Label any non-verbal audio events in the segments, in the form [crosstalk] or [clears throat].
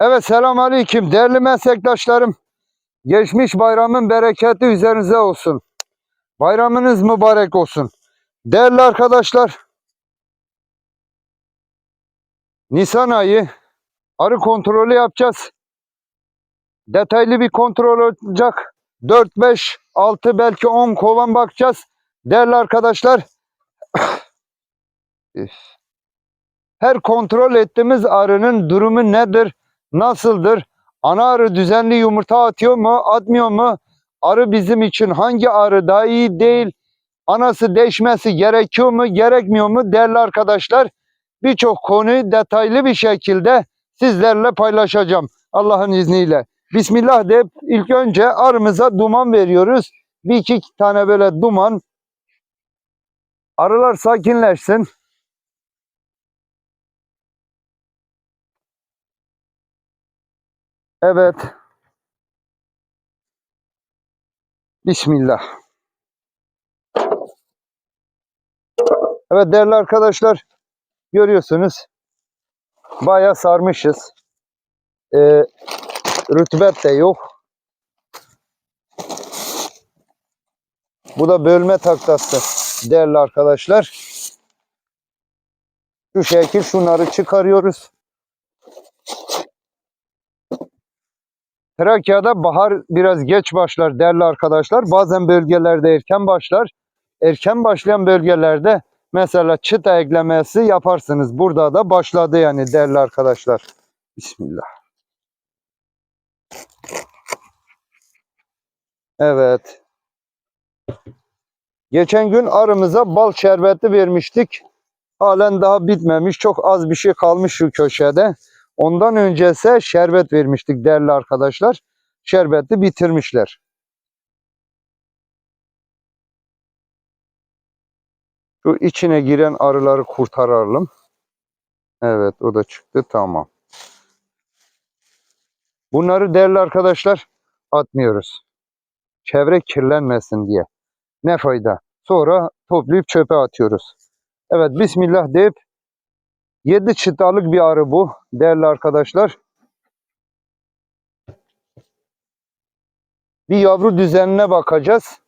Evet selam aleyküm değerli meslektaşlarım. Geçmiş bayramın bereketi üzerinize olsun. Bayramınız mübarek olsun. Değerli arkadaşlar. Nisan ayı arı kontrolü yapacağız. Detaylı bir kontrol olacak. 4, 5, 6 belki 10 kovan bakacağız. Değerli arkadaşlar. [clears throat] Her kontrol ettiğimiz arının durumu nedir? Nasıldır? Ana arı düzenli yumurta atıyor mu, atmıyor mu? Arı bizim için hangi arı daha iyi değil? Anası değişmesi gerekiyor mu, gerekmiyor mu? Değerli arkadaşlar, birçok konuyu detaylı bir şekilde sizlerle paylaşacağım Allah'ın izniyle. Bismillah deyip ilk önce arımıza duman veriyoruz. Bir iki tane böyle duman. Arılar sakinleşsin. Evet. Bismillah. Evet değerli arkadaşlar görüyorsunuz bayağı sarmışız. Ee, rütubet de yok. Bu da bölme taktası değerli arkadaşlar. Şu şekil şunları çıkarıyoruz. Trakya'da bahar biraz geç başlar değerli arkadaşlar. Bazen bölgelerde erken başlar. Erken başlayan bölgelerde mesela çıta eklemesi yaparsınız. Burada da başladı yani değerli arkadaşlar. Bismillah. Evet. Geçen gün arımıza bal şerbeti vermiştik. Halen daha bitmemiş. Çok az bir şey kalmış şu köşede. Ondan önce ise şerbet vermiştik değerli arkadaşlar. Şerbeti bitirmişler. Şu içine giren arıları kurtaralım. Evet o da çıktı tamam. Bunları değerli arkadaşlar atmıyoruz. Çevre kirlenmesin diye. Ne fayda. Sonra toplayıp çöpe atıyoruz. Evet Bismillah deyip 7 çıtalık bir arı bu değerli arkadaşlar. Bir yavru düzenine bakacağız.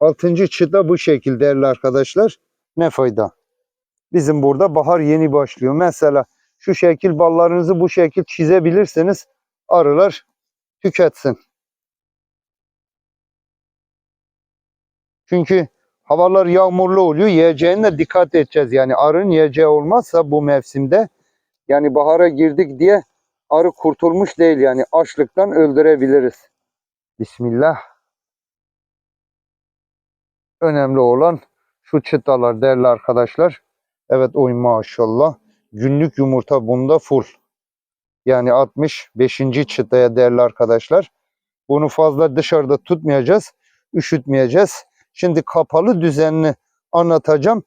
Altıncı çıta bu şekilde değerli arkadaşlar. Ne fayda. Bizim burada bahar yeni başlıyor. Mesela şu şekil ballarınızı bu şekil çizebilirseniz arılar tüketsin. Çünkü havalar yağmurlu oluyor. Yiyeceğine dikkat edeceğiz. Yani arının yiyeceği olmazsa bu mevsimde yani bahara girdik diye arı kurtulmuş değil. Yani açlıktan öldürebiliriz. Bismillah. Önemli olan şu çıtalar değerli arkadaşlar. Evet oy maşallah. Günlük yumurta bunda full. Yani 65. çıtaya değerli arkadaşlar. Bunu fazla dışarıda tutmayacağız. Üşütmeyeceğiz. Şimdi kapalı düzenini anlatacağım.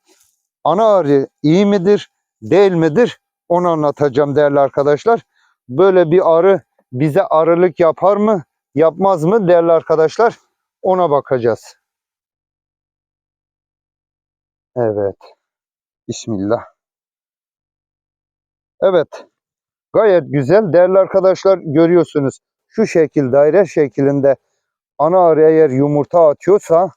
Ana arı iyi midir, değil midir? Onu anlatacağım değerli arkadaşlar. Böyle bir arı bize arılık yapar mı, yapmaz mı değerli arkadaşlar? Ona bakacağız. Evet. Bismillah. Evet. Gayet güzel. Değerli arkadaşlar görüyorsunuz. Şu şekil daire şeklinde ana arı eğer yumurta atıyorsa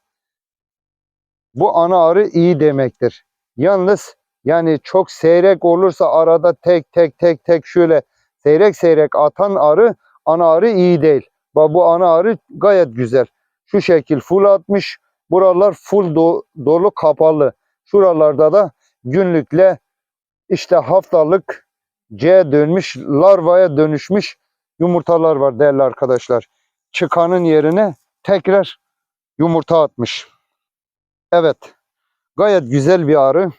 bu ana arı iyi demektir. Yalnız yani çok seyrek olursa arada tek tek tek tek şöyle seyrek seyrek atan arı ana arı iyi değil. Bu ana arı gayet güzel. Şu şekil full atmış. Buralar full do- dolu kapalı. Şuralarda da günlükle işte haftalık C dönmüş, larvaya dönüşmüş yumurtalar var değerli arkadaşlar. Çıkanın yerine tekrar yumurta atmış. Evet. Gayet güzel bir arı.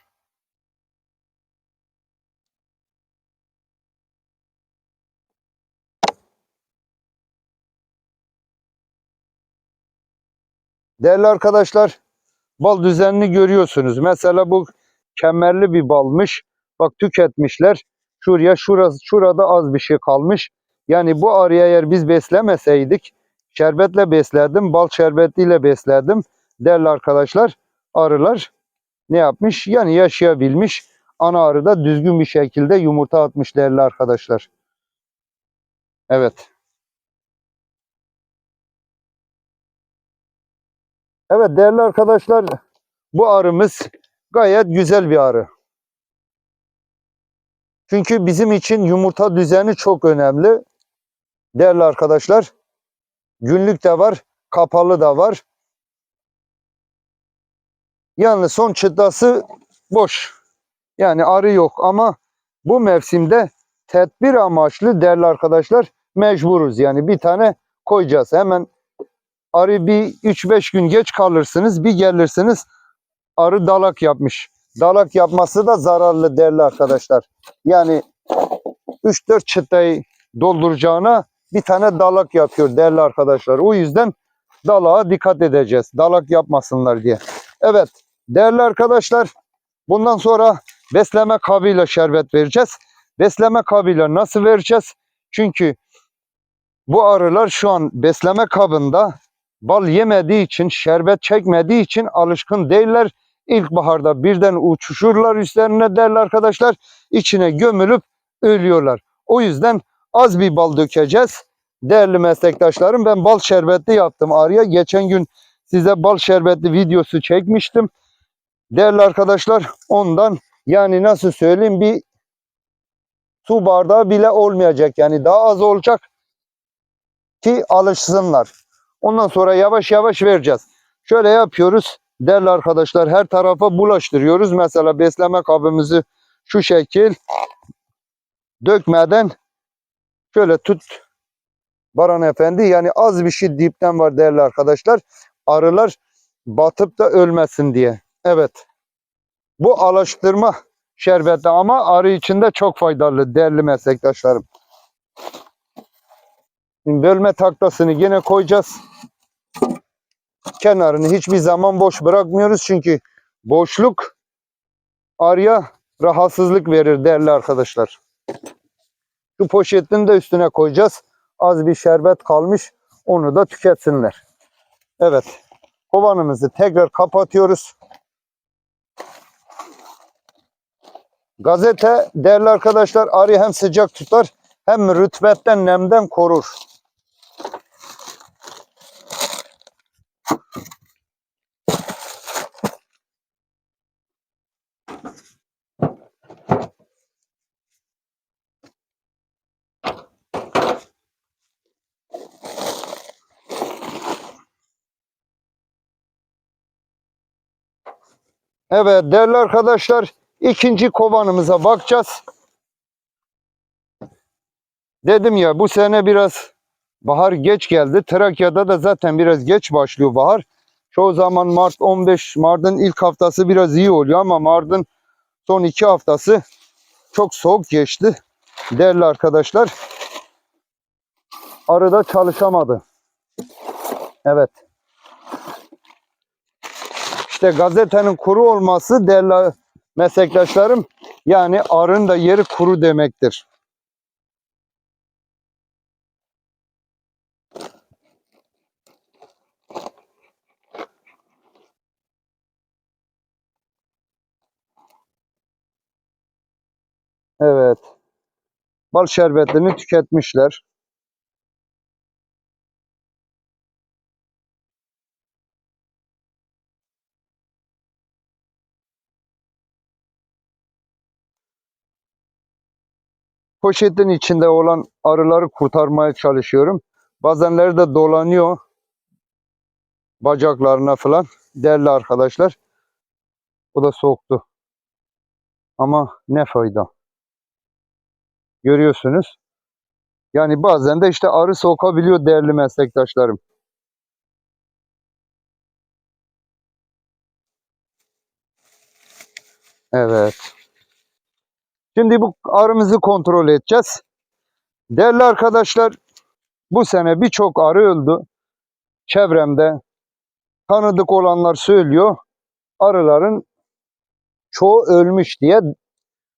Değerli arkadaşlar, bal düzenini görüyorsunuz. Mesela bu kemerli bir balmış. Bak tüketmişler. Şuraya şurası şurada az bir şey kalmış. Yani bu arıya eğer biz beslemeseydik şerbetle besledim. Bal şerbetiyle besledim. Değerli arkadaşlar arılar ne yapmış? Yani yaşayabilmiş. Ana arı da düzgün bir şekilde yumurta atmış değerli arkadaşlar. Evet. Evet değerli arkadaşlar bu arımız gayet güzel bir arı. Çünkü bizim için yumurta düzeni çok önemli. Değerli arkadaşlar günlük de var, kapalı da var. Yani son çıtası boş. Yani arı yok ama bu mevsimde tedbir amaçlı değerli arkadaşlar mecburuz. Yani bir tane koyacağız. Hemen arı bir 3-5 gün geç kalırsınız bir gelirsiniz arı dalak yapmış. Dalak yapması da zararlı değerli arkadaşlar. Yani 3-4 çıtayı dolduracağına bir tane dalak yapıyor değerli arkadaşlar. O yüzden dalağa dikkat edeceğiz. Dalak yapmasınlar diye. Evet değerli arkadaşlar bundan sonra besleme kabıyla şerbet vereceğiz. Besleme kabıyla nasıl vereceğiz? Çünkü bu arılar şu an besleme kabında bal yemediği için, şerbet çekmediği için alışkın değiller. İlkbaharda birden uçuşurlar üstlerine değerli arkadaşlar. içine gömülüp ölüyorlar. O yüzden az bir bal dökeceğiz. Değerli meslektaşlarım ben bal şerbetli yaptım arıya. Geçen gün size bal şerbetli videosu çekmiştim. Değerli arkadaşlar ondan yani nasıl söyleyeyim bir su bardağı bile olmayacak. Yani daha az olacak ki alışsınlar. Ondan sonra yavaş yavaş vereceğiz. Şöyle yapıyoruz. Değerli arkadaşlar her tarafa bulaştırıyoruz. Mesela besleme kabımızı şu şekil dökmeden şöyle tut Baran Efendi. Yani az bir şey dipten var değerli arkadaşlar. Arılar batıp da ölmesin diye. Evet. Bu alıştırma şerbeti ama arı içinde çok faydalı değerli meslektaşlarım. Bölme taklasını yine koyacağız. Kenarını hiçbir zaman boş bırakmıyoruz çünkü boşluk arıya rahatsızlık verir değerli arkadaşlar. Şu poşetini de üstüne koyacağız. Az bir şerbet kalmış. Onu da tüketsinler. Evet. Kovanımızı tekrar kapatıyoruz. Gazete değerli arkadaşlar arı hem sıcak tutar hem rütbetten nemden korur. Evet değerli arkadaşlar ikinci kovanımıza bakacağız. Dedim ya bu sene biraz bahar geç geldi. Trakya'da da zaten biraz geç başlıyor bahar. Çoğu zaman Mart 15 Mart'ın ilk haftası biraz iyi oluyor ama Mart'ın son iki haftası çok soğuk geçti. Değerli arkadaşlar arıda çalışamadı. Evet. İşte gazetenin kuru olması değerli meslektaşlarım yani arının da yeri kuru demektir. Evet. Bal şerbetlerini tüketmişler. Poşetin içinde olan arıları kurtarmaya çalışıyorum. Bazenleri de dolanıyor bacaklarına falan. Değerli arkadaşlar. O da soğuktu. Ama ne fayda. Görüyorsunuz. Yani bazen de işte arı sokabiliyor değerli meslektaşlarım. Evet. Şimdi bu arımızı kontrol edeceğiz. Değerli arkadaşlar bu sene birçok arı öldü. Çevremde tanıdık olanlar söylüyor. Arıların çoğu ölmüş diye.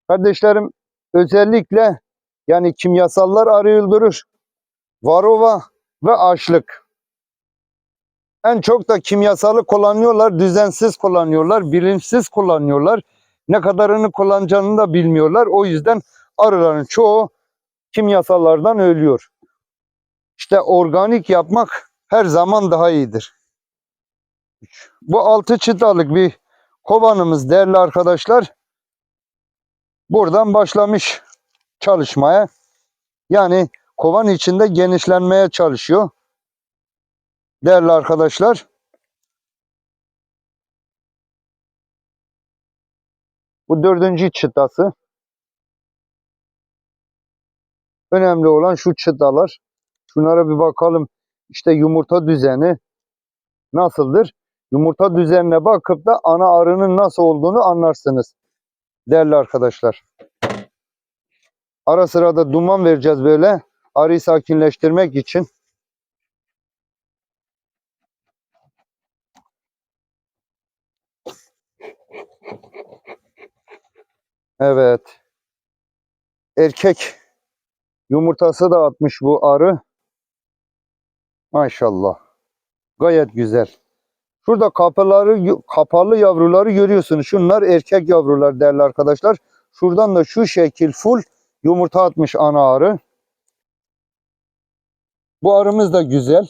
Kardeşlerim özellikle yani kimyasallar arı öldürür. Varova ve açlık. En çok da kimyasalı kullanıyorlar, düzensiz kullanıyorlar, bilinçsiz kullanıyorlar. Ne kadarını kullanacağını da bilmiyorlar. O yüzden arıların çoğu kimyasallardan ölüyor. İşte organik yapmak her zaman daha iyidir. Bu altı çıtalık bir kovanımız değerli arkadaşlar. Buradan başlamış çalışmaya. Yani kovan içinde genişlenmeye çalışıyor. Değerli arkadaşlar. Bu dördüncü çıtası. Önemli olan şu çıtalar. Şunlara bir bakalım. İşte yumurta düzeni nasıldır? Yumurta düzenine bakıp da ana arının nasıl olduğunu anlarsınız. Değerli arkadaşlar. Ara sıra da duman vereceğiz böyle. Arıyı sakinleştirmek için. Evet. Erkek yumurtası da atmış bu arı. Maşallah. Gayet güzel. Şurada kapaları, kapalı yavruları görüyorsunuz. Şunlar erkek yavrular değerli arkadaşlar. Şuradan da şu şekil full yumurta atmış ana arı. Bu arımız da güzel.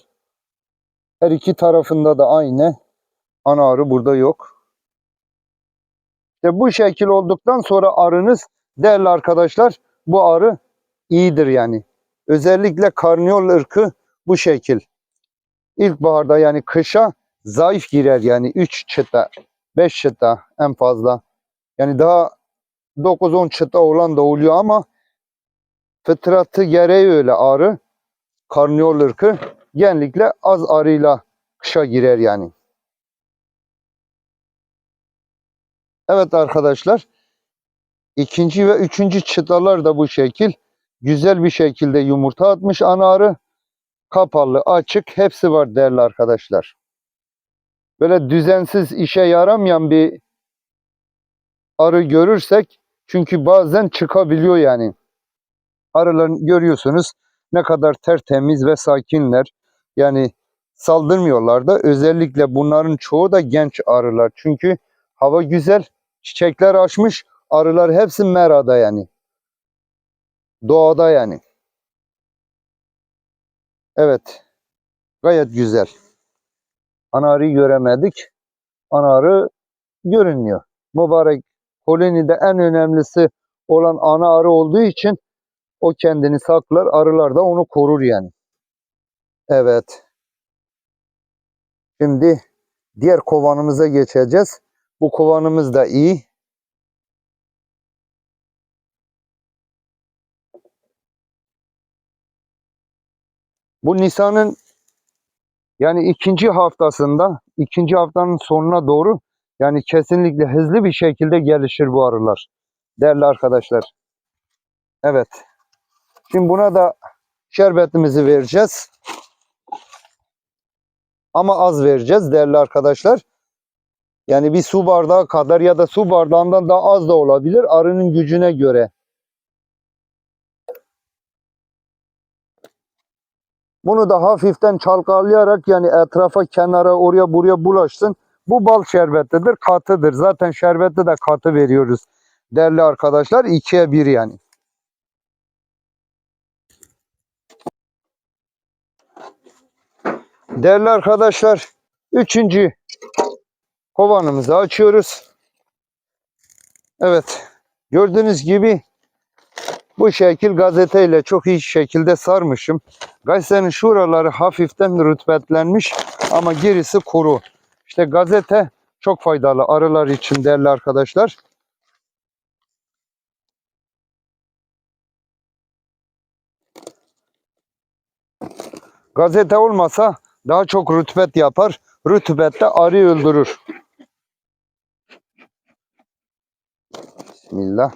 Her iki tarafında da aynı. Ana arı burada yok. İşte bu şekil olduktan sonra arınız değerli arkadaşlar bu arı iyidir yani. Özellikle karniyol ırkı bu şekil. İlkbaharda yani kışa zayıf girer yani 3 çıta, 5 çıta en fazla. Yani daha 9-10 çıta olan da oluyor ama fıtratı gereği öyle arı. Karniyol ırkı genellikle az arıyla kışa girer yani. Evet arkadaşlar. ikinci ve üçüncü çıtalar da bu şekil. Güzel bir şekilde yumurta atmış ana arı. Kapalı, açık hepsi var değerli arkadaşlar. Böyle düzensiz işe yaramayan bir arı görürsek çünkü bazen çıkabiliyor yani. Arıların görüyorsunuz ne kadar tertemiz ve sakinler. Yani saldırmıyorlar da özellikle bunların çoğu da genç arılar. Çünkü hava güzel, çiçekler açmış, arılar hepsi merada yani. Doğada yani. Evet. Gayet güzel. Ana arıyı göremedik. Ana arı görünmüyor. Mübarek kolonide en önemlisi olan ana arı olduğu için o kendini saklar. Arılar da onu korur yani. Evet. Şimdi diğer kovanımıza geçeceğiz. Bu kovanımız da iyi. Bu Nisan'ın yani ikinci haftasında, ikinci haftanın sonuna doğru yani kesinlikle hızlı bir şekilde gelişir bu arılar. Değerli arkadaşlar. Evet. Şimdi buna da şerbetimizi vereceğiz. Ama az vereceğiz değerli arkadaşlar. Yani bir su bardağı kadar ya da su bardağından daha az da olabilir arının gücüne göre. Bunu da hafiften çalkalayarak yani etrafa, kenara, oraya buraya bulaşsın. Bu bal şerbetidir, katıdır. Zaten şerbette de katı veriyoruz. Değerli arkadaşlar, ikiye bir yani. Değerli arkadaşlar, üçüncü kovanımızı açıyoruz. Evet, gördüğünüz gibi bu şekil gazeteyle çok iyi şekilde sarmışım. Gazetenin şuraları hafiften rütbetlenmiş ama gerisi kuru. İşte gazete çok faydalı arılar için değerli arkadaşlar. Gazete olmasa daha çok rütbet yapar. Rütbet de arıyı öldürür. Bismillah.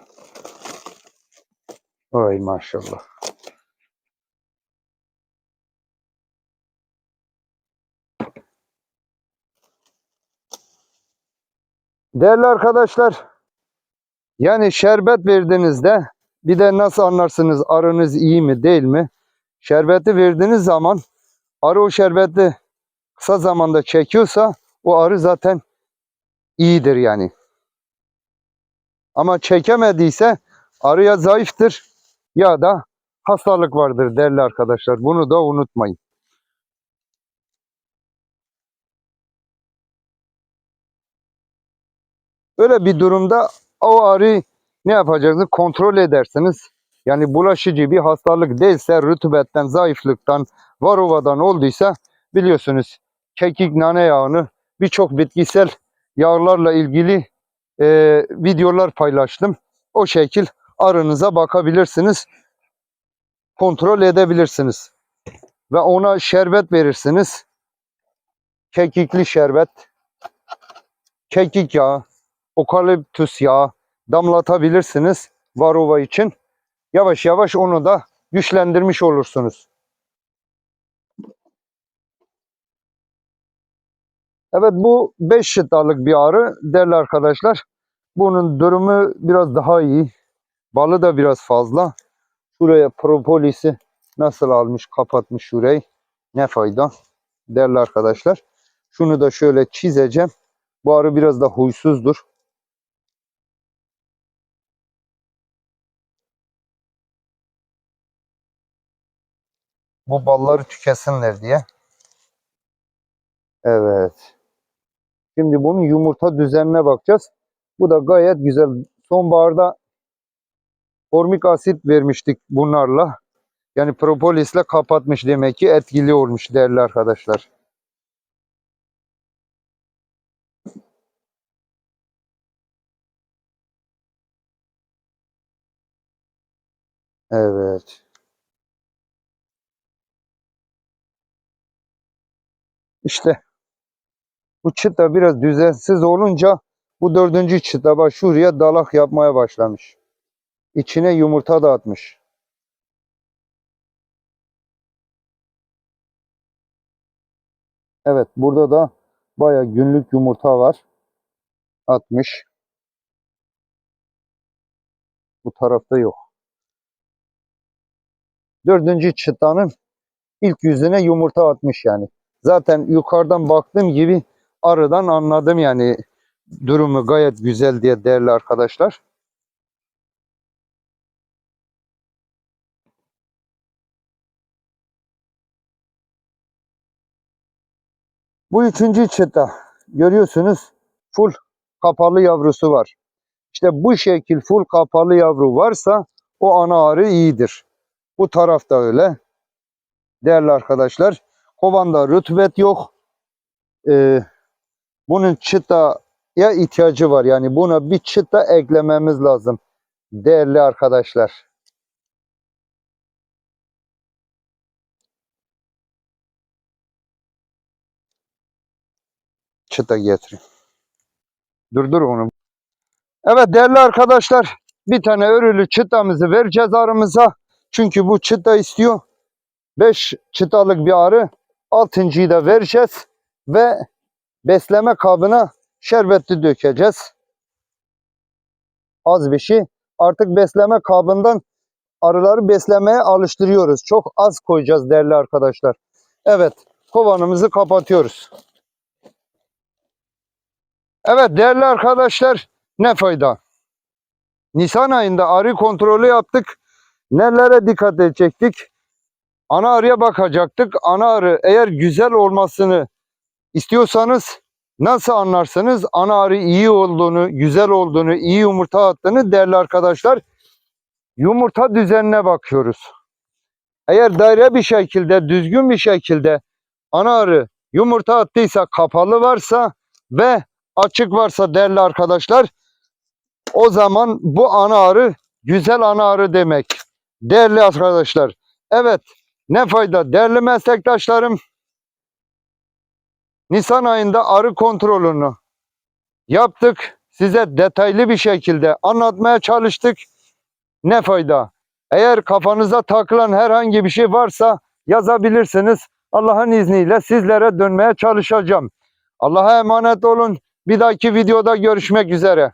Ay maşallah. Değerli arkadaşlar, yani şerbet verdiğinizde bir de nasıl anlarsınız arınız iyi mi değil mi? Şerbeti verdiğiniz zaman arı o şerbeti kısa zamanda çekiyorsa o arı zaten iyidir yani. Ama çekemediyse arı ya zayıftır ya da hastalık vardır değerli arkadaşlar. Bunu da unutmayın. Böyle bir durumda o arıyı ne yapacaksınız? Kontrol edersiniz. Yani bulaşıcı bir hastalık değilse, rütubetten, zayıflıktan, varovadan olduysa biliyorsunuz kekik nane yağını birçok bitkisel yağlarla ilgili e, videolar paylaştım. O şekil arınıza bakabilirsiniz. Kontrol edebilirsiniz. Ve ona şerbet verirsiniz. Kekikli şerbet, kekik yağı, okaliptüs yağı damlatabilirsiniz varova için. Yavaş yavaş onu da güçlendirmiş olursunuz. Evet bu 5 çıtalık bir arı değerli arkadaşlar. Bunun durumu biraz daha iyi. Balı da biraz fazla. Şuraya propolisi nasıl almış kapatmış şurayı. Ne fayda değerli arkadaşlar. Şunu da şöyle çizeceğim. Bu arı biraz da huysuzdur. Bu balları tükesinler diye. Evet. Şimdi bunun yumurta düzenine bakacağız. Bu da gayet güzel. Sonbaharda formik asit vermiştik bunlarla. Yani propolisle kapatmış demek ki etkili olmuş değerli arkadaşlar. Evet. İşte bu çıta biraz düzensiz olunca bu dördüncü çıta bak şuraya dalak yapmaya başlamış. İçine yumurta da atmış. Evet burada da baya günlük yumurta var. Atmış. Bu tarafta yok. Dördüncü çıtanın ilk yüzüne yumurta atmış yani. Zaten yukarıdan baktığım gibi arıdan anladım yani durumu gayet güzel diye değerli arkadaşlar. Bu üçüncü çıta görüyorsunuz full kapalı yavrusu var. İşte bu şekil full kapalı yavru varsa o ana arı iyidir. Bu tarafta öyle. Değerli arkadaşlar kovanda rütubet yok. Ee, bunun çıtaya ihtiyacı var. Yani buna bir çıta eklememiz lazım. Değerli arkadaşlar. Çıta getireyim. Durdur onu. Evet değerli arkadaşlar bir tane örülü çıtamızı vereceğiz arımıza. Çünkü bu çıta istiyor. 5 çıtalık bir arı. Altıncıyı da vereceğiz. Ve besleme kabına şerbetli dökeceğiz. Az bir şey. Artık besleme kabından arıları beslemeye alıştırıyoruz. Çok az koyacağız değerli arkadaşlar. Evet kovanımızı kapatıyoruz. Evet değerli arkadaşlar ne fayda? Nisan ayında arı kontrolü yaptık. Nelere dikkat edecektik? Ana arıya bakacaktık. Ana arı eğer güzel olmasını istiyorsanız nasıl anlarsınız? Ana arı iyi olduğunu, güzel olduğunu, iyi yumurta attığını değerli arkadaşlar. Yumurta düzenine bakıyoruz. Eğer daire bir şekilde, düzgün bir şekilde ana arı yumurta attıysa, kapalı varsa ve açık varsa değerli arkadaşlar o zaman bu ana arı güzel ana arı demek. Değerli arkadaşlar. Evet ne fayda değerli meslektaşlarım. Nisan ayında arı kontrolünü yaptık. Size detaylı bir şekilde anlatmaya çalıştık. Ne fayda? Eğer kafanıza takılan herhangi bir şey varsa yazabilirsiniz. Allah'ın izniyle sizlere dönmeye çalışacağım. Allah'a emanet olun. Bir dahaki videoda görüşmek üzere.